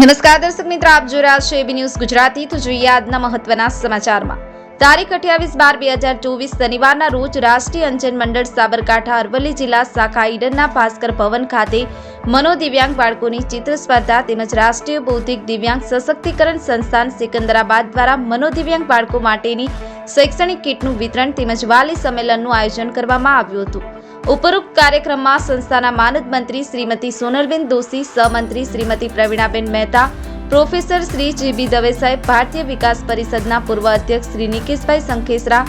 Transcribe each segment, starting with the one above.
નમસ્કાર દર્શક મિત્ર, આપ જોઈ રહ્યા છો એબી ન્યૂઝ ગુજરાતી. તો જોઈએ આજના મહત્વના સમાચારમાં. તારીખ અઠ્યાવીસ બાર બે હજાર ચોવીસ શનિવારના રોજ રાષ્ટ્રીય અંજન મંડળ સાબરકાંઠા, અરવલ્લી જિલ્લા શાખા ઈડનના ભાસ્કર ભવન ખાતે મનોદિવ્યાંગ બાળકોની ચિત્ર સ્પર્ધા તેમજ રાષ્ટ્રીય બૌદ્ધિક દિવ્યાંગ સશક્તિકરણ સંસ્થાન સિકંદરાબાદ દ્વારા મનોદિવ્યાંગ બાળકો માટેની શૈક્ષણિક કીટનું વિતરણ તેમજ વાલી સંમેલનનું આયોજન કરવામાં આવ્યું હતું. ઉપરોક્ત કાર્યક્રમમાં સંસ્થાના માનદ મંત્રી શ્રીમતી સોનલબેન દોશી, સહમંત્રી શ્રીમતી પ્રવીણાબેન મહેતા, પ્રોફેસર શ્રી જીબી દવે સાહેબ, ભારતીય વિકાસ પરિષદના પૂર્વ અધ્યક્ષ શ્રી નિકેશભાઈ સંખેસરા,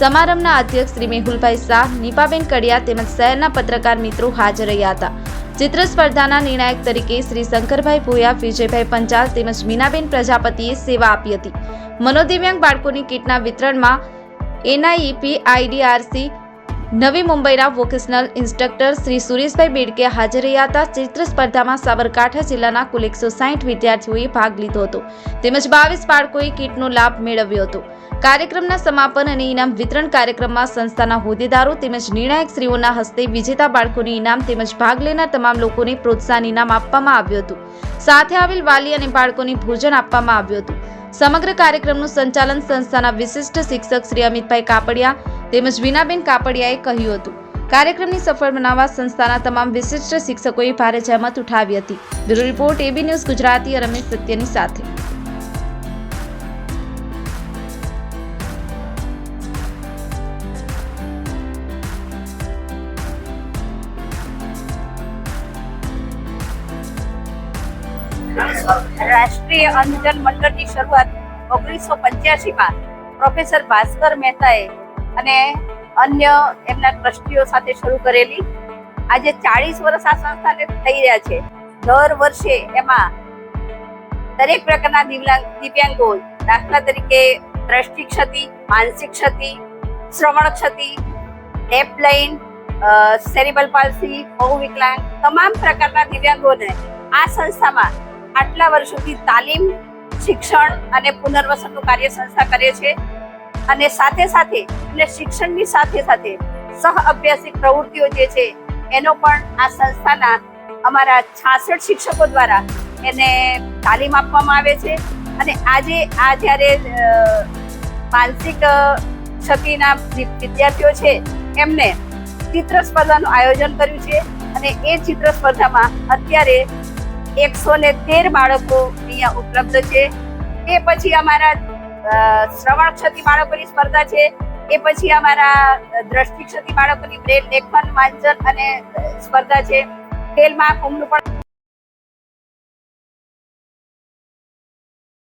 સમારંભના અધ્યક્ષ શ્રી મેહુલભાઈ શાહ, નીપાબેન કડિયા તેમજ શહેરના પત્રકાર મિત્રો હાજર રહ્યા હતા. ચિત્ર સ્પર્ધાના નિર્ણાયક તરીકે શ્રી શંકરભાઈ ભોયા, વિજયભાઈ પંચાલ તેમજ મીનાબેન પ્રજાપતિએ સેવા આપી હતી. મનોદિવ્યાંગ બાળકોની કીટના વિતરણમાં એનઆઈઈપી આઈડીઆરસી નવી મુંબઈના વોકેશનલ ઇન્સ્ટ્રક્ટર શ્રી સુરેશભાઈ બેડકે હાજર રહ્યા હતા. ચિત્ર સ્પર્ધામાં સાબરકાંઠા જિલ્લાના કુલ એકસો સાહીઠ વિદ્યાર્થીઓએ ભાગ લીધો હતો. તેમજ બાવીસ બાળકોએ કીટનો લાભ મેળવ્યો હતો. કાર્યક્રમના સમાપન અને ઇનામ વિતરણ કાર્યક્રમમાં સંસ્થાના હોદ્દેદારો તેમજ નિર્ણાયક શ્રીઓના હસ્તે વિજેતા બાળકોને ઇનામ તેમજ ભાગ લેનાર તમામ લોકોને પ્રોત્સાહન ઇનામ આપવામાં આવ્યું હતું. સાથે આવેલ વાલી અને બાળકોને ભોજન આપવામાં આવ્યું હતું. સમગ્ર કાર્યક્રમનું સંચાલન સંસ્થાના વિશિષ્ટ શિક્ષક શ્રી અમિતભાઈ કાપડિયા તેમજ વિનાબેન કાપડિયાએ કહ્યું હતું, કાર્યક્રમની સફળ બનાવવા સંસ્થાના તમામ વિશિષ્ટ શિક્ષકોએ ભારે જહેમત ઉઠાવી હતી. Bureau report, AB news Gujarati Ramesh સત્યની સાથે. રાષ્ટ્રીય અંધજન મંડળની શરૂઆત ઓગણીસો પંચ્યાસીમાં પ્રોફેસર ભાસ્કર મહેતાએ અને અન્ય એમના ટ્રસ્ટીઓ સાથે શરૂ કરેલી. આજે ચાળીસ વર્ષ આ સંસ્થાને થઈ રહ્યા છે. દર વર્ષે એમાં દરેક પ્રકારના દિવ્યાંગ દાખલા તરીકે દ્રષ્ટિ ક્ષતિ, માનસિક ક્ષતિ, શ્રવણ ક્ષતિ એપલાઇન સેરિબલ પાલ્સી, બહુ વિકલાંગ તમામ પ્રકારના દિવ્યાંગોને આ સંસ્થામાં આટલા વર્ષોથી તાલીમ, શિક્ષણ અને પુનર્વસનનું કાર્ય સંસ્થા કરે છે. અને સાથે સાથે એટલે શિક્ષણની સાથે સાથે સહ અભ્યાસિક પ્રવૃત્તિઓ જે છે, એનો પણ આ સંસ્થાના અમારા છાસઠ શિક્ષકો દ્વારા એને તાલીમ આપવામાં આવે છે. અને આજે આ જ્યારે માનસિક ક્ષતિના વિદ્યાર્થીઓ છે, એમને ચિત્ર સ્પર્ધાનું આયોજન કર્યું છે. અને એ ચિત્ર સ્પર્ધામાં અત્યારે એકસો ને તેર બાળકો અહીંયા ઉપલબ્ધ છે. એ પછી અમારા શ્રવણ ક્ષતિ બાળકોની સ્પર્ધા છે. એ પછી અમારા દ્રષ્ટિ ક્ષતિ બાળકોની બ્રેલ લેખન, વાંચન અને સ્પર્ધા છે. ખેલ મહાકુંભનું પણ